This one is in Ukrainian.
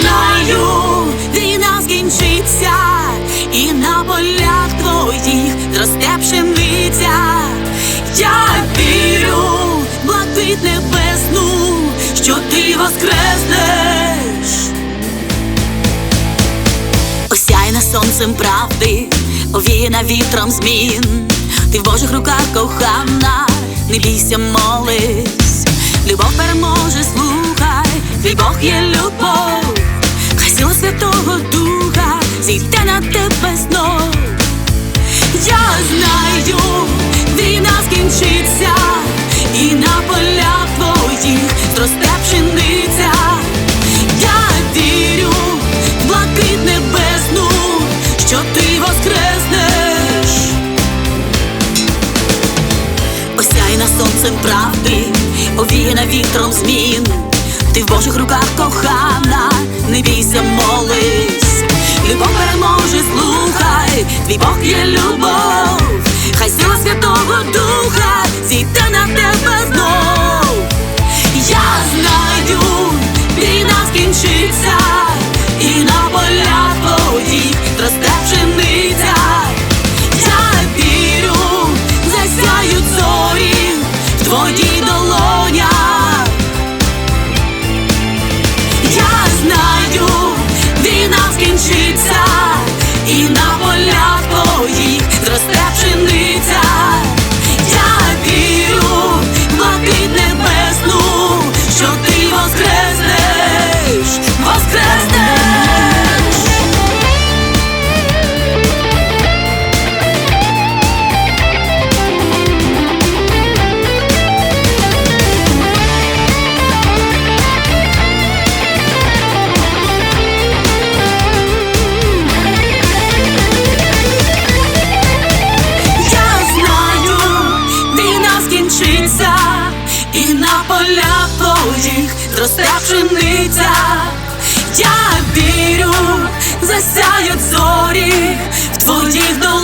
знаю, війна скінчиться, і на полях твоїх зросте пшениця. Я вірю в блакит небесну, що ти воскреснеш. Осяйна сонцем правди, овіяна вітром змін. Ти в Божих руках кохана, не бійся, молись. Любов переможе, слухай, твій Бог є любов, зійде на тебе знов. Я знаю, війна скінчиться, і на полях твоїх зросте пшениця. Я вірю в блакит небесну, що ти воскреснеш. Осяйна сонцем правди, овіяна вітром змін. Ти в Божих руках кохана, є любов, хай сила Святого Духа зійде на тебе знов. Я знаю, війна скінчиться, і на полях твоїх зросте пшениця. Я вірю, засяють зорі в твоїх долонях. Я знаю, війна скінчиться, чиниться, я вірю, засяють зорі в твоїх долях.